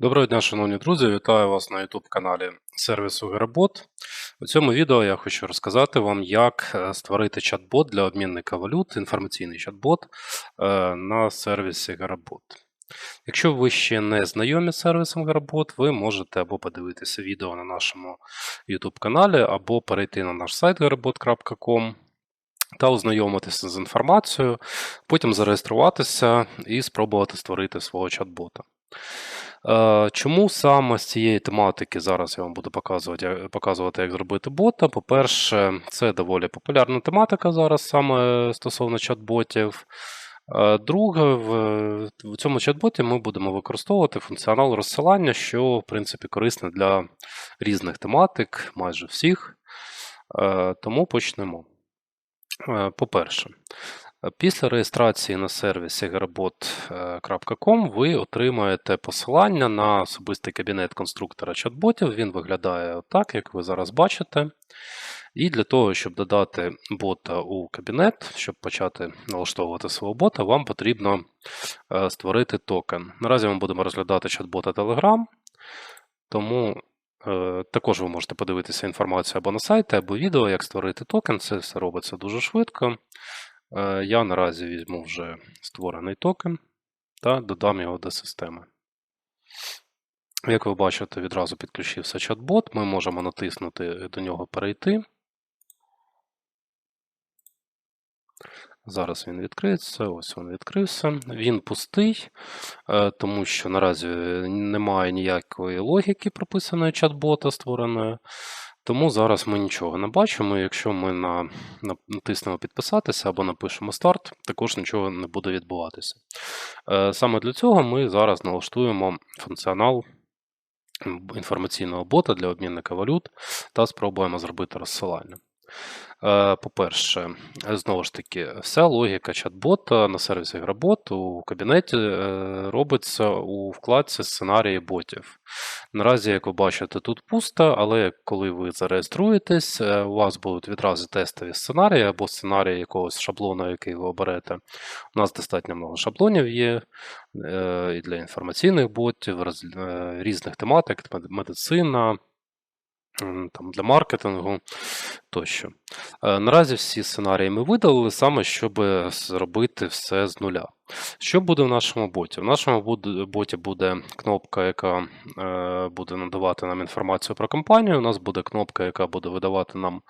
Доброго дня, шановні друзі! Вітаю вас на YouTube каналі сервісу Гербот. У цьому відео я хочу розказати вам, як е, створити чат-бот для обмінника валют, інформаційний чат-бот е, на сервісі Гербот. Якщо ви ще не знайомі з сервісом Гербот, ви можете або подивитися відео на нашому YouTube каналі, або перейти на наш сайт gerbot.com та ознайомитися з інформацією, потім зареєструватися і спробувати створити свого чат-бота. Е, Чому саме з цієї тематики зараз я вам буду показувати, як- показувати, як зробити бота? По-перше, це доволі популярна тематика зараз саме стосовно чат-ботів. Е, Друге, в, цьому чат-боті ми будемо використовувати функціонал розсилання, що в принципі корисне для різних тематик, майже всіх. Е, Тому почнемо. Е, По-перше, е, після реєстрації на сервісі gearbot.com ви отримаєте посилання на особистий кабінет конструктора чат-ботів. Він виглядає так, як ви зараз бачите. І для того, щоб додати бота у кабінет, щоб почати налаштовувати свого бота, вам потрібно е, створити токен. Наразі ми будемо розглядати чат-бота Telegram, тому Е, Також ви можете подивитися інформацію або на сайті, або відео, як створити токен. Це все робиться дуже швидко. Е, Я наразі візьму вже створений токен та додам його до системи. Як ви бачите, відразу підключився чат-бот. Ми можемо натиснути до нього перейти. Зараз він відкриється. Ось він відкрився. Він пустий, е, тому що наразі немає ніякої логіки прописаної чат-бота створеної. Тому зараз ми нічого не бачимо. Якщо ми на, на- натиснемо підписатися або напишемо старт, також нічого не буде відбуватися. Е, Саме для цього ми зараз налаштуємо функціонал інформаційного бота для обмінника валют та спробуємо зробити розсилання. Е, По-перше, е, знову ж таки, вся логіка чат-бота на сервісі Гработ у кабінеті е, робиться у вкладці сценарії ботів. Наразі, як ви бачите, тут пусто, але коли ви зареєструєтесь, у вас будуть відразу тестові сценарії або сценарії якогось шаблону, який ви оберете. У нас достатньо много шаблонів є і для інформаційних ботів, різних тематик, мед- медицина, там, для маркетингу тощо. Е, Наразі всі сценарії ми видалили саме, щоб зробити все з нуля. Що буде в нашому боті? В нашому боті буде кнопка, яка е, буде надавати нам інформацію про компанію. У нас буде кнопка, яка буде видавати нам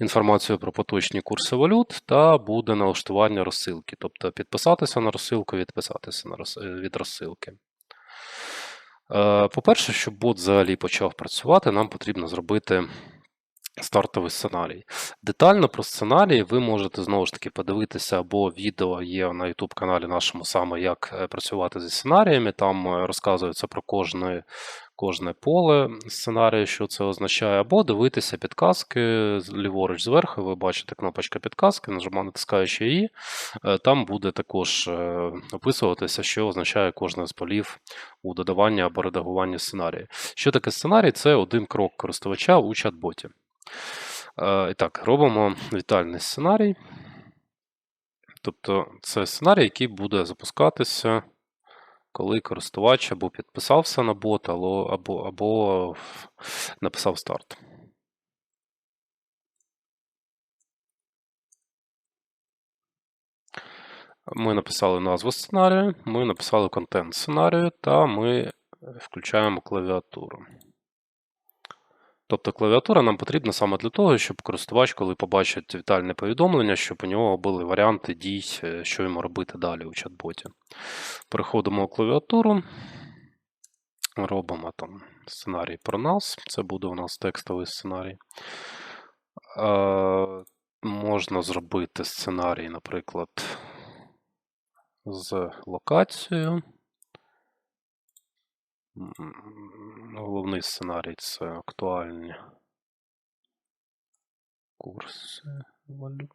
інформацію про поточні курси валют, та буде налаштування розсилки. Тобто підписатися на розсилку, відписатися від розсилки. Е, По-перше, щоб бот взагалі почав працювати, нам потрібно зробити стартовий сценарій. Детально про сценарій ви можете знову ж таки подивитися, або відео є на YouTube каналі нашому саме, як е, працювати зі сценаріями. Там е, розказується про кожне, кожне поле сценарію, що це означає, або дивитися підказки ліворуч зверху. Ви бачите кнопочка підказки, нажимаєте, натискаючи її. е, Там буде також е, описуватися, що означає кожне з полів у додаванні або редагуванні сценарію. Що таке сценарій? Це один крок користувача у чат-боті. Е, І так, робимо вітальний сценарій. Тобто це сценарій, який буде запускатися, коли користувач або підписався на бот, або, або, написав старт. Ми написали назву сценарію, ми написали контент сценарію, та ми включаємо клавіатуру. Тобто клавіатура нам потрібна саме для того, щоб користувач, коли побачить вітальне повідомлення, щоб у нього були варіанти дій, е, що йому робити далі у чат-боті. Переходимо у клавіатуру, робимо там сценарій про нас. Це буде у нас текстовий сценарій. Е, можна зробити сценарій, наприклад, з локацією. Головний сценарій це актуальні курси валют.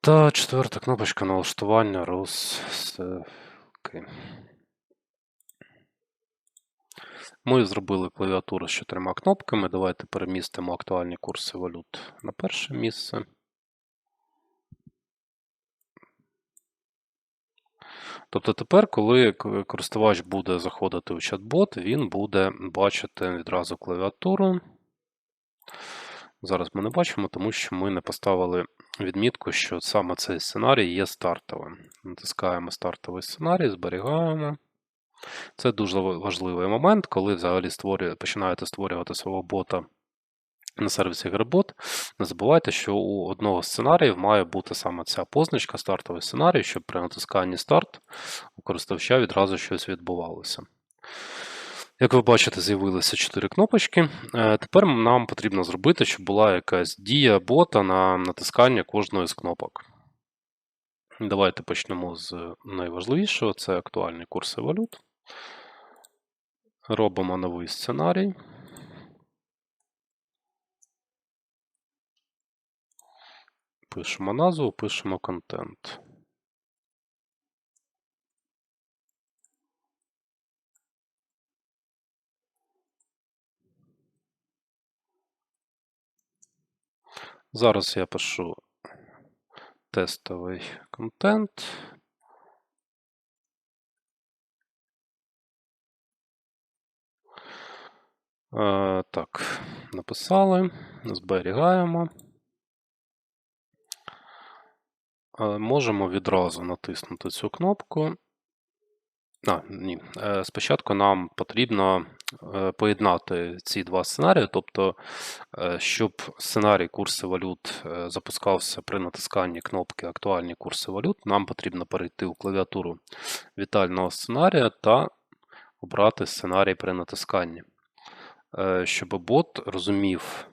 Та четверта кнопочка налаштування розсилки. Ми зробили клавіатуру з чотирма кнопками. Давайте перемістимо актуальні курси валют на перше місце. Тобто тепер, коли користувач буде заходити у чат-бот, він буде бачити відразу клавіатуру. Зараз ми не бачимо, тому що ми не поставили відмітку, що саме цей сценарій є стартовим. Натискаємо стартовий сценарій, зберігаємо. Це дуже важливий момент, коли взагалі створює, починаєте створювати свого бота на сервісі Грибот. Не забувайте, що у одного з сценаріїв має бути саме ця позначка, стартовий сценарій, щоб при натисканні старт у користувача відразу щось відбувалося. Як ви бачите, з'явилися 4 кнопочки. Е, Тепер нам потрібно зробити, щоб була якась дія бота на натискання кожної з кнопок. Давайте почнемо з найважливішого це актуальні курси валют. Робимо новий сценарій. Пишемо назву, пишемо контент. Зараз я пишу тестовий контент. Е, так, написали, зберігаємо. Е, можемо відразу натиснути цю кнопку. А, ні. Е, Спочатку нам потрібно е, поєднати ці два сценарії, тобто, е, щоб сценарій курси валют е, запускався при натисканні кнопки Актуальні курси валют, нам потрібно перейти у клавіатуру вітального сценарія та обрати сценарій при натисканні, Е, щоб бот розумів,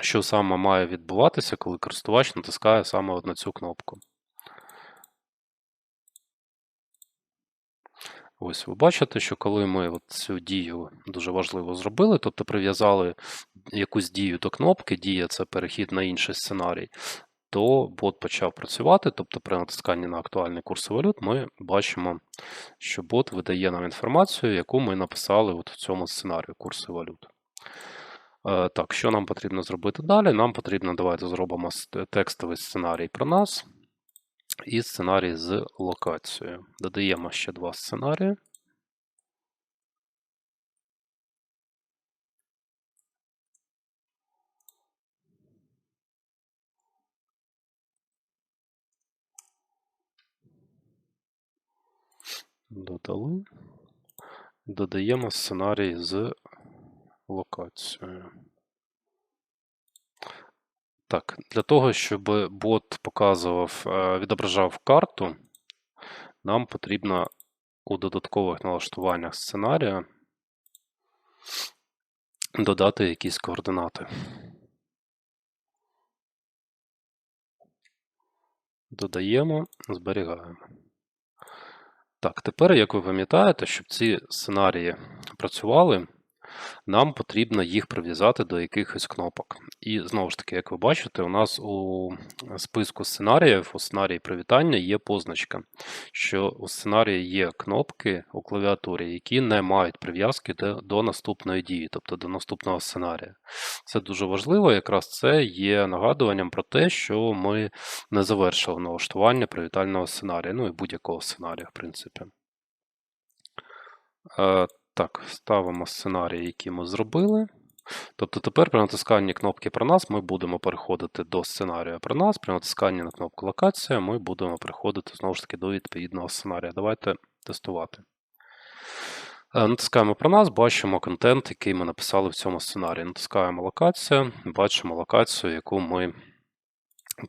що саме має відбуватися, коли користувач натискає саме на цю кнопку. Ось ви бачите, що коли ми цю дію дуже важливо зробили, тобто прив'язали якусь дію до кнопки, дія це перехід на інший сценарій, то бот почав працювати, тобто при натисканні на актуальний курс валют ми бачимо, що бот видає нам інформацію, яку ми написали от в цьому сценарію курси валют. Е, Так, що нам потрібно зробити далі? Нам потрібно, давайте зробимо текстовий сценарій про нас і сценарій з локацією. Додаємо ще два сценарії. Додали. Додаємо сценарій з локацією. Так, для того, щоб бот показував, е, відображав карту, нам потрібно у додаткових налаштуваннях сценарія додати якісь координати. Додаємо, зберігаємо. Так, тепер, як ви пам'ятаєте, щоб ці сценарії працювали, нам потрібно їх прив'язати до якихось кнопок. І знову ж таки, як ви бачите, у нас у списку сценаріїв, у сценарії привітання є позначка, що у сценарії є кнопки у клавіатурі, які не мають прив'язки до, наступної дії, тобто до наступного сценарія. Це дуже важливо, якраз це є нагадуванням про те, що ми не завершили налаштування привітального сценарія, ну і будь-якого сценарія, в принципі. Так, ставимо сценарії, які ми зробили. Тобто тепер при натисканні кнопки про нас ми будемо переходити до сценарію про нас. При натисканні на кнопку локація ми будемо переходити знову ж таки до відповідного сценарія. Давайте тестувати. Е, Натискаємо про нас, бачимо контент, який ми написали в цьому сценарії. Натискаємо локація, бачимо локацію, яку ми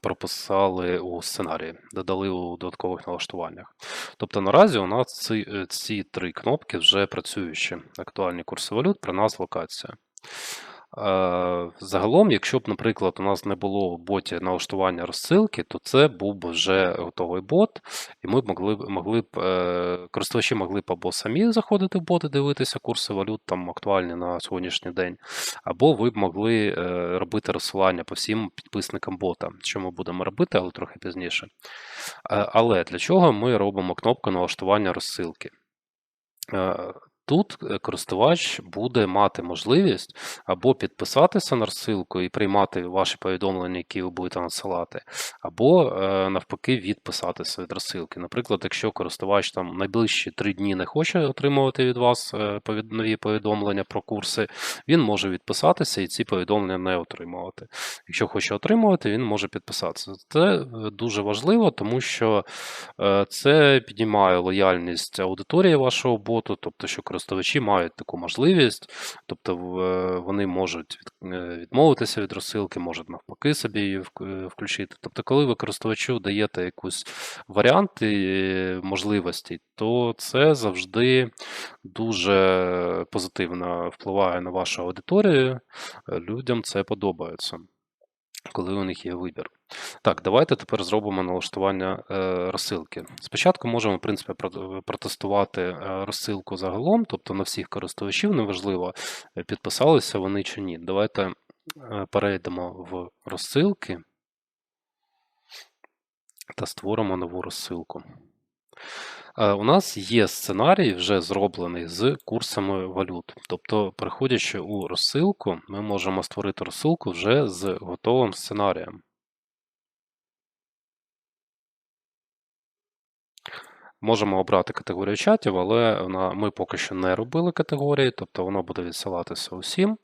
прописали у сценарії, додали у додаткових налаштуваннях. Тобто наразі у нас ці, е, ці три кнопки вже працюючі. Актуальні курси валют, при нас локація. Е, Загалом, якщо б, наприклад, у нас не було в боті налаштування розсилки, то це був би вже готовий бот, і ми б могли могли б е, користувачі могли б або самі заходити в бот і дивитися курси валют там актуальні на сьогоднішній день, або ви б могли е, робити розсилання по всім підписникам бота, що ми будемо робити, але трохи пізніше. Але для чого ми робимо кнопку налаштування розсилки? Тут е, користувач буде мати можливість або підписатися на розсилку і приймати ваші повідомлення, які ви будете надсилати, або е, навпаки відписатися від розсилки. Наприклад, якщо користувач там найближчі три дні не хоче отримувати від вас е, нові повідомлення про курси, він може відписатися і ці повідомлення не отримувати. Якщо хоче отримувати, він може підписатися. Це дуже важливо, тому що це піднімає лояльність аудиторії вашого боту, тобто, що користувачі мають таку можливість, тобто вони можуть відмовитися від розсилки, можуть навпаки собі її включити. Тобто, коли ви користувачу даєте якусь варіант можливостей, то це завжди дуже позитивно впливає на вашу аудиторію. Людям це подобається коли у них є вибір. Так, давайте тепер зробимо налаштування е, розсилки. Спочатку можемо, в принципі, протестувати е, розсилку загалом, тобто на всіх користувачів, неважливо, е, підписалися вони чи ні. Давайте перейдемо в розсилки та створимо нову розсилку. Е, у нас є сценарій, вже зроблений з курсами валют. Тобто, приходячи у розсилку, ми можемо створити розсилку вже з готовим сценарієм. Можемо обрати категорію чатів, але ми поки що не робили категорії, тобто воно буде відсилатися усім.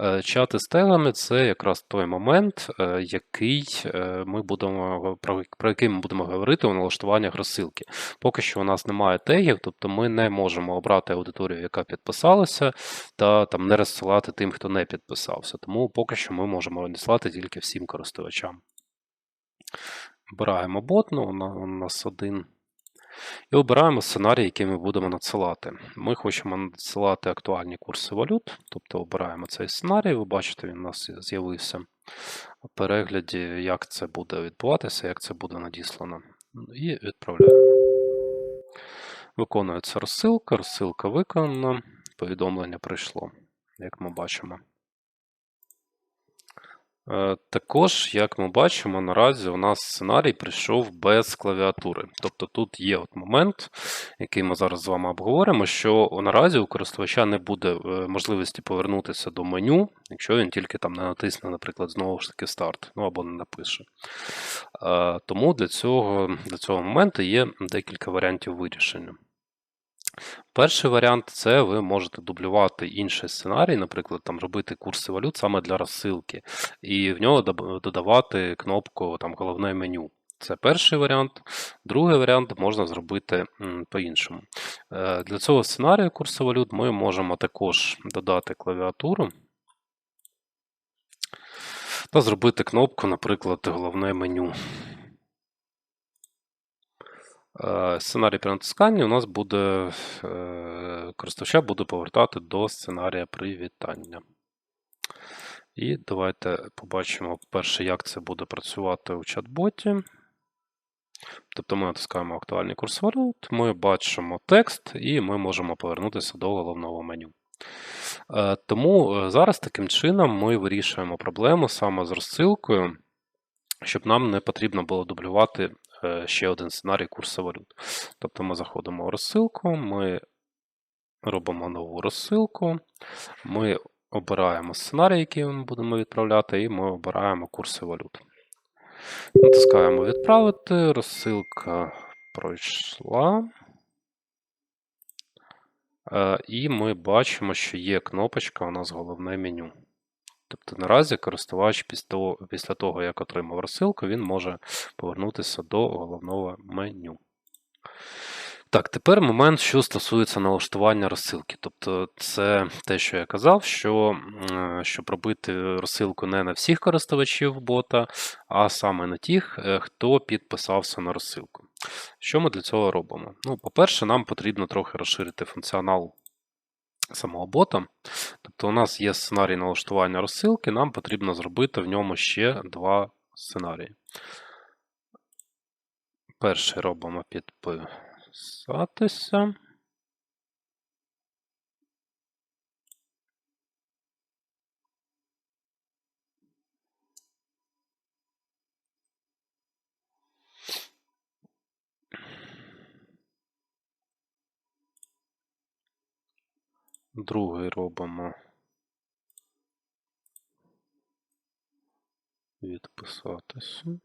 Е, чати з тегами це якраз той момент, е, який е, ми будемо, про який ми будемо говорити у налаштуваннях розсилки. Поки що у нас немає тегів, тобто ми не можемо обрати аудиторію, яка підписалася, та там не розсилати тим, хто не підписався. Тому поки що ми можемо надіслати тільки всім користувачам. Обираємо бот, ну, у нас один. І обираємо сценарій, який ми будемо надсилати. Ми хочемо надсилати актуальні курси валют, тобто обираємо цей сценарій, ви бачите, він у нас з'явився у перегляді, як це буде відбуватися, як це буде надіслано. І відправляємо. Виконується розсилка, розсилка виконана, повідомлення прийшло, як ми бачимо. Е, також, як ми бачимо, наразі у нас сценарій прийшов без клавіатури. Тобто тут є от момент, який ми зараз з вами обговоримо, що наразі у користувача не буде е, можливості повернутися до меню, якщо він тільки там не натисне, наприклад, знову ж таки старт, ну або не напише. Е, тому для цього, для цього моменту є декілька варіантів вирішення. Перший варіант це ви можете дублювати інший сценарій, наприклад, там робити курси валют саме для розсилки, і в нього додавати кнопку там головне меню. Це перший варіант. Другий варіант можна зробити по-іншому. Е, для цього сценарію курсу валют ми можемо також додати клавіатуру та зробити кнопку, наприклад, головне меню. Е, сценарій при натисканні у нас буде е, користувача буде повертати до сценарія привітання. І давайте побачимо перше, як це буде працювати у чат-боті. Тобто ми натискаємо актуальний курс валют, ми бачимо текст і ми можемо повернутися до головного меню. Е, тому зараз таким чином ми вирішуємо проблему саме з розсилкою, щоб нам не потрібно було дублювати ще один сценарій курсу валют. Тобто ми заходимо в розсилку, ми робимо нову розсилку, ми обираємо сценарій, який ми будемо відправляти, і ми обираємо курси валют. Натискаємо відправити, розсилка пройшла. Е, і ми бачимо, що є кнопочка у нас головне меню. Тобто наразі користувач після того, як отримав розсилку, він може повернутися до головного меню. Так, тепер момент, що стосується налаштування розсилки. Тобто, це те, що я казав, що щоб робити розсилку не на всіх користувачів бота, а саме на тих, е, хто підписався на розсилку. Що ми для цього робимо? Ну, По-перше, нам потрібно трохи розширити функціонал самого бота. Тобто у нас є сценарій налаштування розсилки, нам потрібно зробити в ньому ще два сценарії. Перший робимо підписатися. Другий робимо відписатися.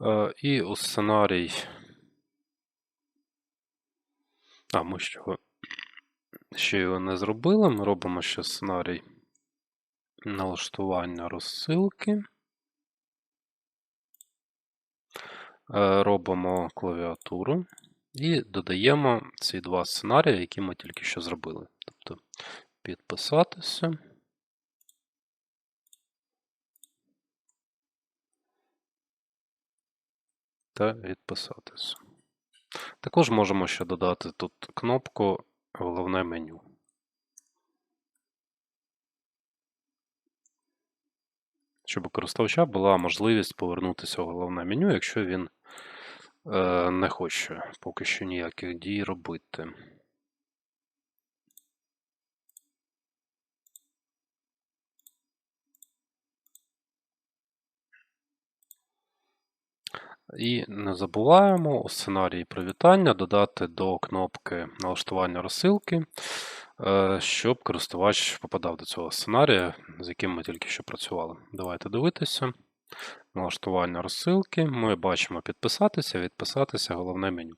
Е, І у сценарій. А, ми ще його, ще його не зробили. Ми робимо ще сценарій налаштування розсилки. Е, Робимо клавіатуру і додаємо ці два сценарії, які ми тільки що зробили. Тобто підписатися. Та відписатися. Також можемо ще додати тут кнопку Головне меню. Щоб у користувача була можливість повернутися в головне меню, якщо він е, не хоче поки що ніяких дій робити. І не забуваємо у сценарії привітання додати до кнопки налаштування розсилки, щоб користувач попадав до цього сценарія, з яким ми тільки що працювали. Давайте дивитися. Налаштування розсилки. Ми бачимо підписатися, відписатися, головне меню.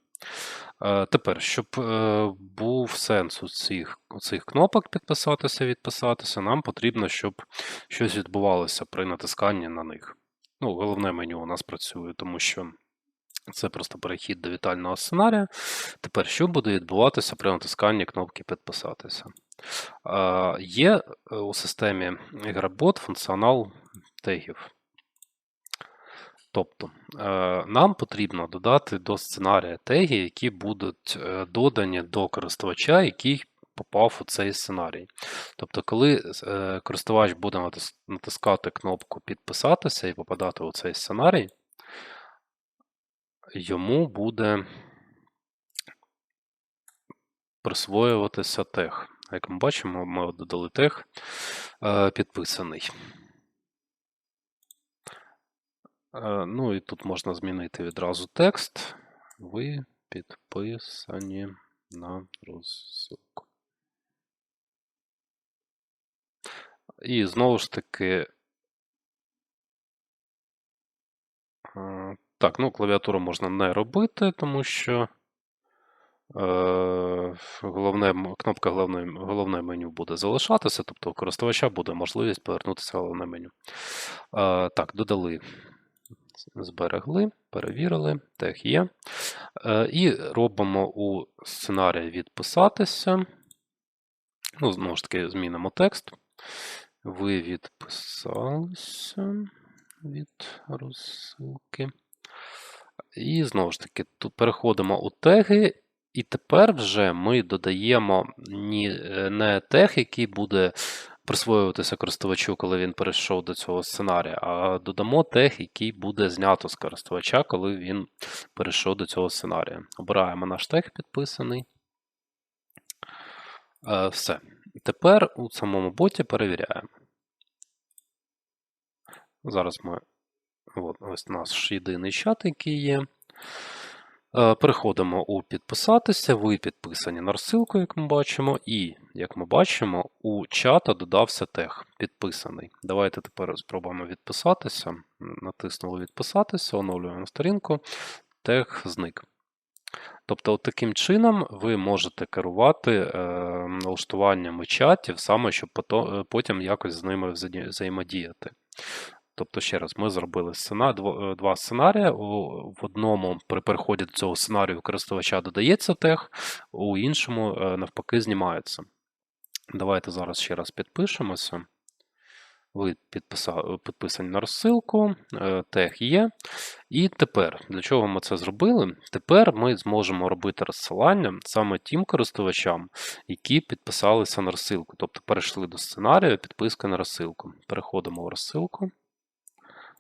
Е, Тепер, щоб е, був сенс у цих, у цих кнопок підписатися, відписатися, нам потрібно, щоб щось відбувалося при натисканні на них. Ну, головне меню у нас працює, тому що це просто перехід до вітального сценарія. Тепер, що буде відбуватися при натисканні кнопки Підписатися? Е, Є у системі GrabBot функціонал тегів. Тобто, е, нам потрібно додати до сценарія теги, які будуть е, додані до користувача, який попав у цей сценарій. Тобто, коли е, користувач буде натискати кнопку Підписатися і попадати у цей сценарій, йому буде присвоюватися тег. Як ми бачимо, ми додали тег підписаний. Ну і тут можна змінити відразу текст. Ви підписані на розсилку. І знову ж таки. Так, ну, клавіатуру можна не робити, тому що е, головне, кнопка головне, головне меню буде залишатися, тобто у користувача буде можливість повернутися в головне меню. Е, так, додали зберегли, перевірили, тег є. Е, і робимо у сценарії відписатися. Ну, знову ж таки, змінимо текст. Ви відписалися від розсилки. І знову ж таки, тут переходимо у теги, і тепер вже ми додаємо не тег, який буде присвоюватися користувачу, коли він перейшов до цього сценарія, а додамо тег, який буде знято з користувача, коли він перейшов до цього сценарія. Обираємо наш тег підписаний. Е, все. Тепер у самому боті перевіряємо. Зараз ми. От, ось у нас єдиний чат, який є. Е, переходимо у підписатися, ви підписані на розсилку, як ми бачимо, і, як ми бачимо, у чата додався тег підписаний. Давайте тепер спробуємо відписатися. Натиснули відписатися, оновлюємо сторінку, тег зник. Тобто, от таким чином ви можете керувати е, налаштуваннями чатів, саме щоб потім якось з ними взаємодіяти. Тобто, ще раз, ми зробили сцена, е, два сценарії. В одному при переході до цього сценарію користувача додається тег, у іншому, е, навпаки, знімається. Давайте зараз ще раз підпишемося. Ви підписані на розсилку, е, тег є. І тепер, для чого ми це зробили? Тепер ми зможемо робити розсилання саме тим користувачам, які підписалися на розсилку. Тобто перейшли до сценарію, підписка на розсилку. Переходимо в розсилку.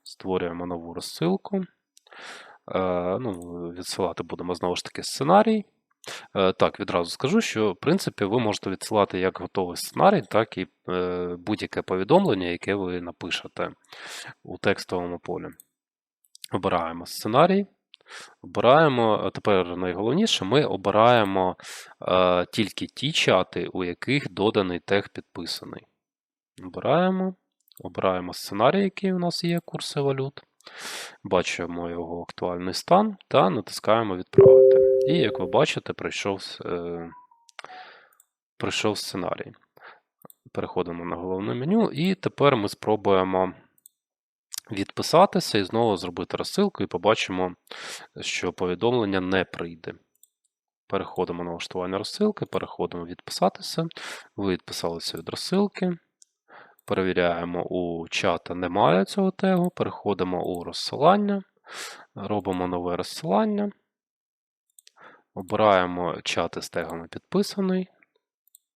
Створюємо нову розсилку. Е, ну, Відсилати будемо знову ж таки сценарій. Е, так, відразу скажу, що в принципі ви можете відсилати як готовий сценарій, так і е, будь-яке повідомлення, яке ви напишете у текстовому полі. Обираємо сценарій. Обираємо, тепер найголовніше, ми обираємо е, тільки ті чати, у яких доданий тег підписаний. Обираємо, обираємо сценарій, який у нас є, курси валют. Бачимо його актуальний стан та натискаємо відправити. І, як ви бачите, прийшов, е, прийшов сценарій. Переходимо на головне меню, і тепер ми спробуємо відписатися і знову зробити розсилку, і побачимо, що повідомлення не прийде. Переходимо на налаштування розсилки, переходимо відписатися. Ви відписалися від розсилки. Перевіряємо, у чата немає цього тегу. Переходимо у розсилання, робимо нове розсилання. Обираємо чати з тегами підписаний.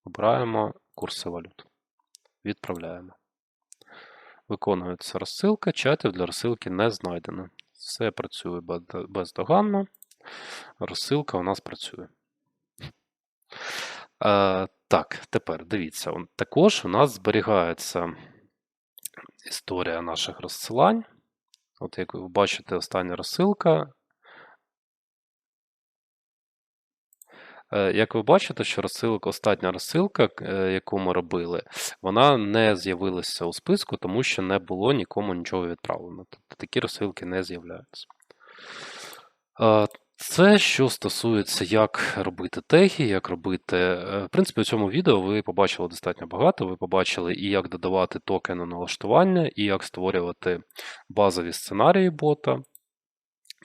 Обираємо курси валют. Відправляємо. Виконується розсилка, чатів для розсилки не знайдено. Все працює бездоганно. Розсилка у нас працює. Е, так, тепер дивіться. Також у нас зберігається історія наших розсилань. От як ви бачите, остання розсилка. Е, Як ви бачите, що розсилка, остання розсилка, е, яку ми робили, вона не з'явилася у списку, тому що не було нікому нічого відправлено. Тобто такі розсилки не з'являються. Це що стосується, як робити теги, як робити. е, В принципі, у цьому відео ви побачили достатньо багато. Ви побачили і як додавати токени налаштування, і як створювати базові сценарії бота.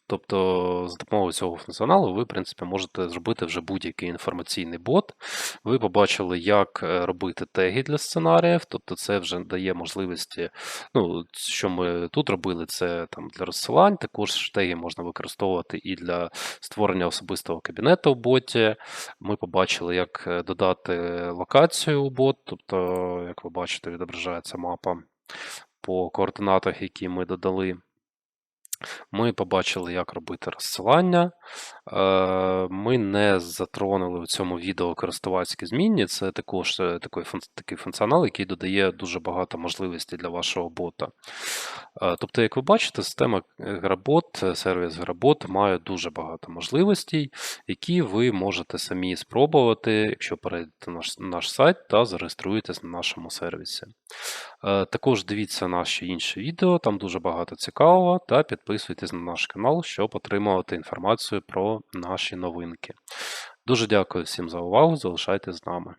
Тобто, з допомогою цього функціоналу ви, в принципі, можете зробити вже будь-який інформаційний бот. Ви побачили, як е, робити теги для сценаріїв, тобто це вже дає можливості. Ну, що ми тут робили, це там для розсилань. Також теги можна використовувати і для створення особистого кабінету в боті. Ми побачили, як е, додати локацію у бот, тобто, як ви бачите, відображається мапа по координатах, які ми додали. Ми побачили, як робити розсилання. Е, Ми не затронули в цьому відео користувацькі змінні. Це також е, такий, такий функціонал, який додає дуже багато можливостей для вашого бота. Е, Тобто, як ви бачите, система е, сервіс Grabot має дуже багато можливостей, які ви можете самі спробувати, якщо перейдете на наш сайт та зареєструєтесь на нашому сервісі. Е, Також дивіться наші інші відео, там дуже багато цікавого, та підписуйтесь на наш канал, щоб отримувати інформацію про наші новинки. Дуже дякую всім за увагу, залишайтесь з нами.